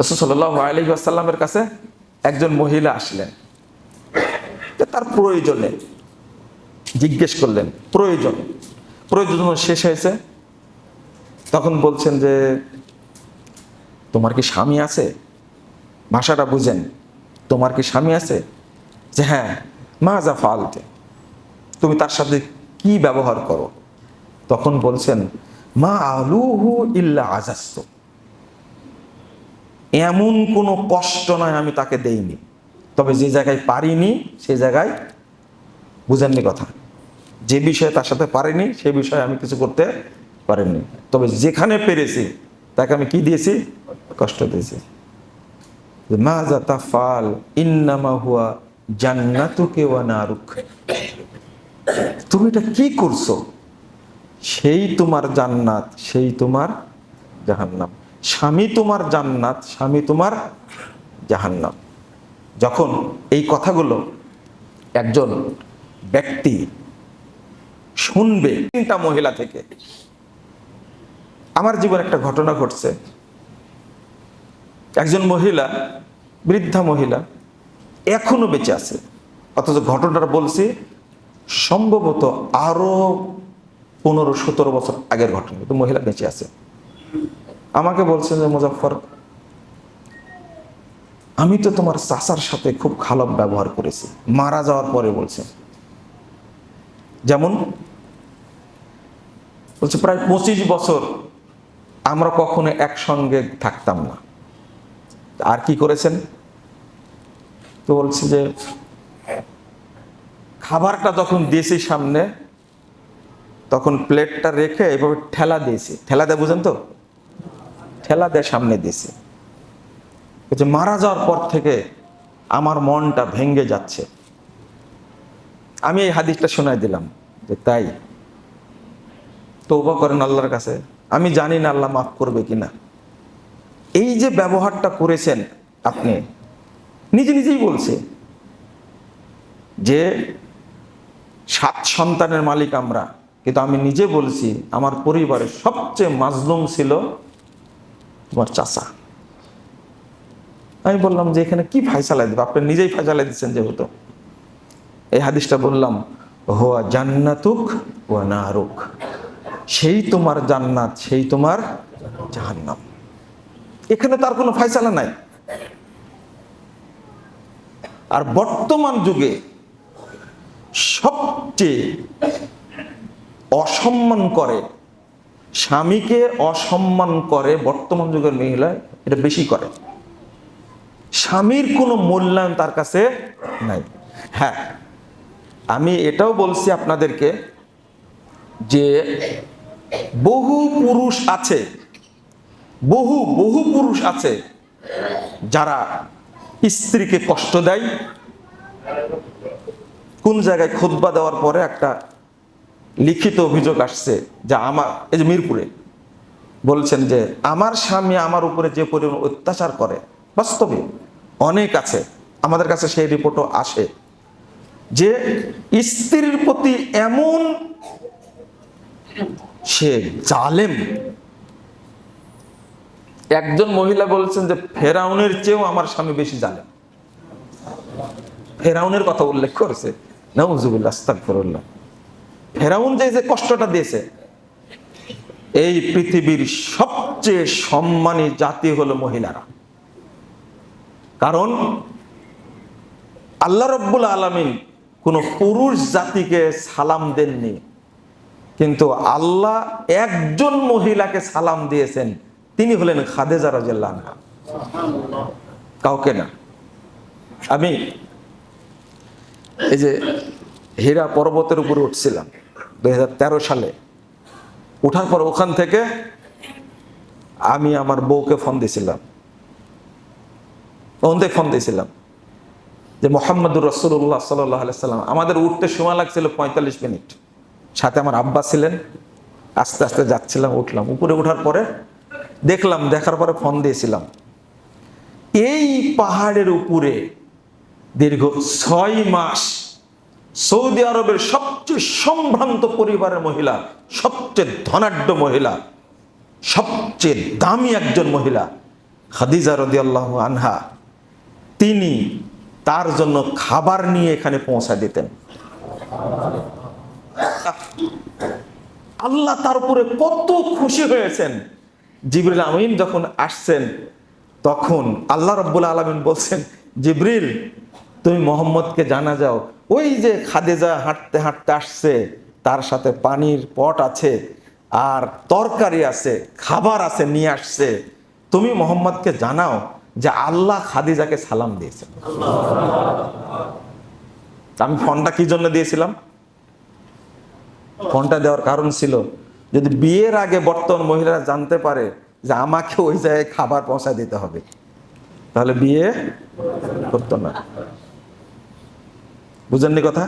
আলী আসাল্লামের কাছে একজন মহিলা আসলেন। তার প্রয়োজনে জিজ্ঞেস করলেন, প্রয়োজন। প্রয়োজন শেষ হয়েছে, তখন বলছেন যে, তোমার কি স্বামী আছে? ভাষাটা বুঝেন। তোমার কি স্বামী আছে? যে হ্যাঁ মা যা ফালতে। তুমি তার সাথে কি ব্যবহার করো? তখন বলছেন, মা আলুহু ইল্লা আজাস্ত। এমন কোনো কষ্ট নয় আমি তাকে দেইনি। তবে যে জায়গায় পারিনি সেই জায়গায় বুঝেননি কথা। যে বিষয়ে তার সাথে পারিনি, সে বিষয়ে আমি কিছু করতে পারিনি। তবে যেখানে পেরেছি, তাকে আমি কি দিয়েছি? কষ্ট দিয়েছি। মা জাতা ফাল ইন্নামা হুয়া জান্নাতুকে ওয়া তুমি এটা কি করছ? সেই তোমার জান্নাত, সেই তোমার জাহান্নাম। স্বামী তোমার জান্নাত, স্বামী তোমার জাহান্নাম। যখন এই কথাগুলো একজন ব্যক্তি শুনবে, তিনটা মহিলা থেকে, আমার জীবনে একটা ঘটনা ঘটছে। একজন মহিলা, বৃদ্ধা মহিলা, এখনও বেঁচে আছে। অথচ ঘটনাটা বলছি, সম্ভবত আরও পনেরো সতেরো বছর আগের ঘটনা। মহিলা বেঁচে আছে। আমাকে বলছেন যে মুজাফর আমি তো তোমার চাচার সাথে খুব খারাপ ব্যবহার করেছি। মারা যাওয়ার পরে বলছে। যেমন বলছে, প্রায় পঁচিশ বছর আমরা কখনো একসঙ্গে থাকতাম না। আর কি করেছেন? তো বলছে যে, খাবারটা যখন দিয়েছি সামনে, তখন প্লেটটা রেখে এভাবে ঠেলা দিয়েছি। ঠেলা দেয় বুঝেন তো? ঠেলা দিয়ে সামনে দিয়েছি। বলছে মারা যাওয়ার পর থেকে আমার মনটা ভেঙ্গে যাচ্ছে। আমি এই হাদিসটা শোনাই দিলাম যে তাই। তৌবা করেন আল্লাহর কাছে। আমি জানি না আল্লাহ মাফ করবে কিনা। এই যে ব্যবহারটা করেছেন আপনি, নিজে নিজেই বলছে যে সাত সন্তানের মালিক আমরা। কিন্তু আমি নিজে বলছি, আমার পরিবারের সবচেয়ে মাজলুম ছিল তোমার চাচা। আমি বললাম যে, এখানে কি ফাইসালা দেবে? আপনি নিজেই ফাইসালা দিচ্ছেন যেহেতু। এই হাদিসটা বললাম, হোয়া জান্নাতুক ও নারুক। সেই তোমার জান্নাত, সেই তোমার জাহান্নাম। এখানে তার কোনো ফাইসালা নাই। আর বর্তমান যুগে সবচেয়ে অসম্মান করে স্বামীকে অসম্মান করে বর্তমান যুগের মহিলা এটা বেশি করে। স্বামীর কোনো মূল্যায়ন তার কাছে নাই। হ্যাঁ আমি এটাও বলছি আপনাদেরকে যে বহু পুরুষ আছে, বহু বহু পুরুষ আছে যারা স্ত্রীকে কষ্ট দেয়। কোন জায়গায় খুতবা দেওয়ার পরে একটা লিখিত অভিযোগ আসছে যা আমার, এই যে মিরপুরে বলছেন যে আমার স্বামী আমার উপরে যে পরিমাণ অত্যাচার করে, বাস্তবে অনেক আছে, আমাদের কাছে সেই রিপোর্টও আসে, যে স্ত্রীর প্রতি এমন সে জালেম। একজন মহিলা বলছেন যে ফেরাউনের চেয়েও আমার স্বামী বেশি জালেম। ফেরাউনের কথা উল্লেখ করেছে। নজুবুল্লাহ আস্তাগফিরুল্লাহ। ফেরাউন যে যে কষ্টটা দিয়েছে, এই পৃথিবীর সবচেয়ে সম্মানী জাতি হলো মহিলারা কারণ আল্লাহ রব্বুল আলমিন কোন পুরুষ জাতিকে সালাম দেননি, কিন্তু আল্লাহ একজন মহিলাকে সালাম দিয়েছেন, তিনি হলেন খাদেজা রাজিয়াল্লাহ আনহা। কাউকে না আমি এই যে হীরা পর্বতের উপরে উঠছিলাম দুই সালে। উঠার পর ওখান থেকে আমি আমার বউকে ফোন দিয়েছিলাম। ওখান ফোন দিয়েছিলাম যে মোহাম্মদুর রসুল্লাহ সাল্লাহ সাল্লাম, আমাদের উঠতে সময় লাগছিল পঁয়তাল্লিশ মিনিট। সাথে আমার আব্বা ছিলেন, আস্তে আস্তে যাচ্ছিলাম, উঠলাম। উপরে ওঠার পরে দেখলাম, দেখার পরে ফোন দিয়েছিলাম। এই পাহাড়ের উপরে দীর্ঘ ছয় মাস সৌদি আরবের সবচেয়ে সম্ভ্রান্ত পরিবারের মহিলা, সবচেয়ে ধনাঢ্য মহিলা, সবচেয়ে দামি একজন মহিলা, খাদিজা রদিয়াল্লাহ আনহা, তিনি তার জন্য খাবার নিয়ে এখানে পৌঁছা দিতেন। আল্লাহ তার উপরে কত খুশি হয়েছেন। জিবরিল আমিন যখন আসছেন, তখন আল্লাহ রব্বুল আলমিন বলছেন, জিবরিল তুমি মোহাম্মদকে জানা যাও। ওই যে খাদেজা হাঁটতে হাঁটতে আসছে, তার সাথে পানির পট আছে আর তরকারি আছে, খাবার আছে নিয়ে আসছে। তুমি মোহাম্মদকে জানাও যে আল্লাহ খাদিজাকে সালাম দিয়েছেন আমি ফোনটা কি জন্য দিয়েছিলাম? ফোনটা দেওয়ার কারণ ছিল, যদি বিয়ের আগে বর্তমান মহিলারা জানতে পারে যে আমাকে ওই জায়গায় খাবার পৌঁছা দিতে হবে, তাহলে বিয়ে করতো না। বুঝেননি কথা?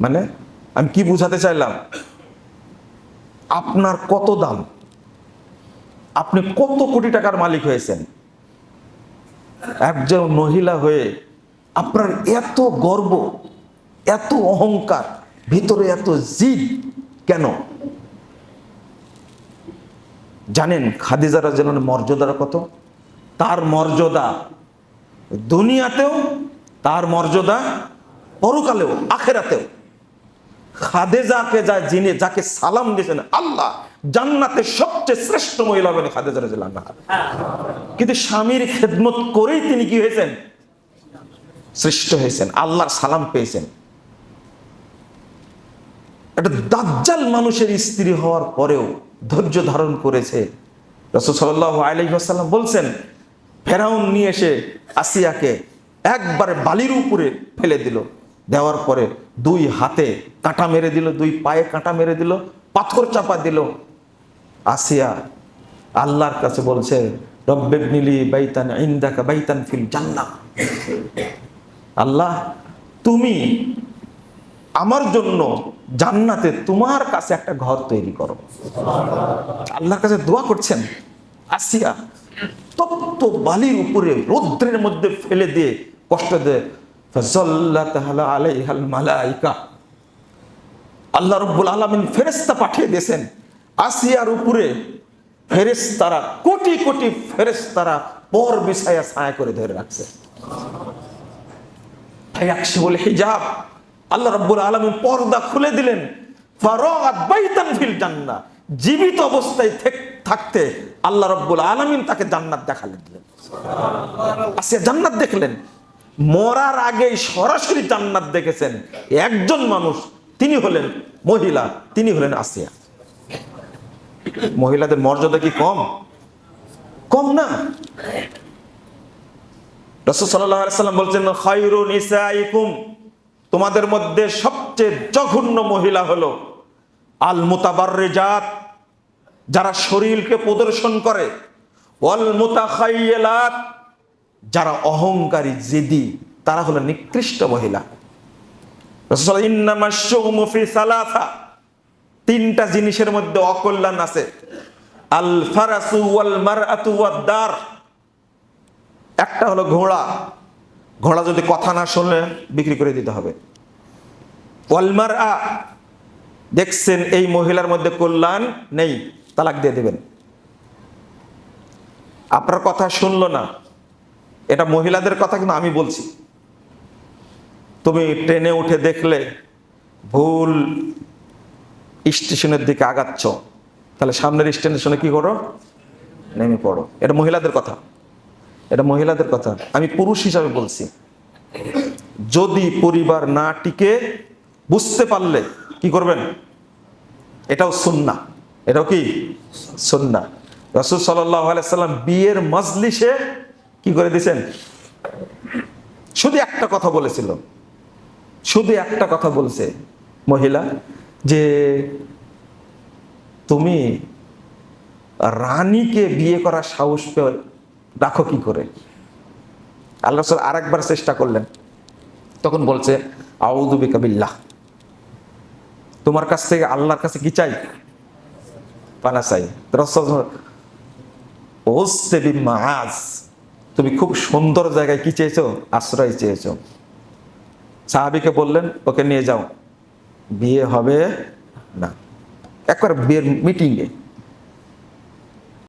মানে আমি কি বুঝাতে চাইলাম? আপনার কত দাম? আপনি কত কোটি টাকার মালিক হয়েছেন? একজন মহিলা হয়ে আপনার এত গর্ব, এত অহংকার, ভিতরে এত জিদ কেন? জানেন খাদিজা রাজনের মর্যাদার কত? তার মর্যাদা দুনিয়াতেও তার মর্যাদা পরকালেও, আখেরাতেও। খাদেজাকে যিনি যাকে সালাম দিয়েছেন, আল্লাহ জান্নাতে সবচেয়ে শ্রেষ্ঠ মহিলা হবেন খাদেজা কিন্তু স্বামীর খেদমত করেই তিনি কি হয়েছেন? সৃষ্ট হয়েছেন, আল্লাহর সালাম পেয়েছেন। একটা দাজ্জাল মানুষের স্ত্রী হওয়ার পরেও ধৈর্য ধারণ করেছে। রসুল সাল্লাহ আলাইসাল্লাম বলছেন ফেরাউন নিয়ে এসে আসিয়াকে একবারে বালির উপরে ফেলে দিল। দেওয়ার পরে দুই হাতে কাঁটা মেরে দিল, দুই পায়ে কাঁটা মেরে দিল, পাথর চাপা দিল। আসিয়া আল্লাহর কাছে বলছে রব্বেব নিলি বাইতান ইন্দাকা বাইতান ফিল জান্না আল্লাহ, তুমি আমার জন্য জান্নাতে তোমার কাছে একটা ঘর তৈরি করো। আল্লাহর কাছে দোয়া করছেন। আসিয়া তপ্ত বালির উপরে রৌদ্রের মধ্যে ফেলে দিয়ে কষ্ট দেয়। মালাইকা। আল্লাহ রব্বুল আলমিন ফেরেস্তা পাঠিয়ে দিয়েছেন। আসিয়ার উপরে ফেরেস্তারা কোটি কোটি ফেরেস্তারা পর বিছায়া ছায়া করে ধরে রাখছে। ফায়াকশিবুল হিজাব। আল্লাহ রাব্বুল আলামিন পর্দা খুলে দিলেন। জীবিত অবস্থায় থেক- থাকতে আল্লাহ রাব্বুল আলামিন তাকে জান্নাত দেখালেন আসিয়া জান্নাত দেখলেন। মরার আগেই সরাসরি জান্নাত দেখেছেন একজন মানুষ, তিনি হলেন মহিলা, তিনি হলেন আসিয়া। মহিলাদের মর্যাদা কি কম? কম না। রসুল বলছেন, খায়রু নিসাইকুম। তোমাদের মধ্যে সবচেয়ে জঘন্য মহিলা হলো আল মুতাবাররিজাত যারা শরীরকে প্রদর্শন করে, ওয়াল যারা অহংকারী, জেদি, তারা হলো নিকৃষ্ট মহিলা। তিনটা জিনিসের মধ্যে অকল্যাণ আছে। আল ফারাসু ওয়াল মারআতু ওয়াদ দার একটা হলো ঘোড়া। ঘোড়া যদি কথা না শুনলে বিক্রি করে দিতে হবে। ওয়ালমার আ দেখছেন এই মহিলার মধ্যে কল্যাণ নেই। তালাক দিয়ে দেবেন। আপনার কথা শুনলো না। এটা মহিলাদের কথা কিন্তু আমি বলছি। তুমি ট্রেনে উঠে দেখলে ভুল স্টেশনের দিকে আগাচ্ছ। তাহলে সামনের স্টেশনে কি করো? নেমে পড়ো। এটা মহিলাদের কথা। এটা মহিলাদের কথা। আমি পুরুষ হিসাবে বলছি। যদি পরিবার না টিকে, বুঝতে পারলে কি করবেন? এটাও সুন্না এটাও কি? সুন্না রসুল সাল্লাম বিয়ের মজলিসে কি করে দিছেন শুধু একটা কথা বলেছিল। শুধু একটা কথা বলছে, মহিলা, যে তুমি রানীকে বিয়ে করার সাহস রাখো কি করে? আল্লাহ রসুল আরেকবার চেষ্টা করলেন। তখন বলছে আউদুবি কাবিল্লাহ তোমার কাছ থেকে আল্লাহর কাছে কি চাই? পানা চাই। রসুল ওস্তে বি তুমি খুব সুন্দর জায়গায় কি চেয়েছো? আশ্রয় চেয়েছো। সাহাবিকে বললেন, ওকে নিয়ে যাও। বিয়ে হবে না। একবার বিয়ের মিটিংয়ে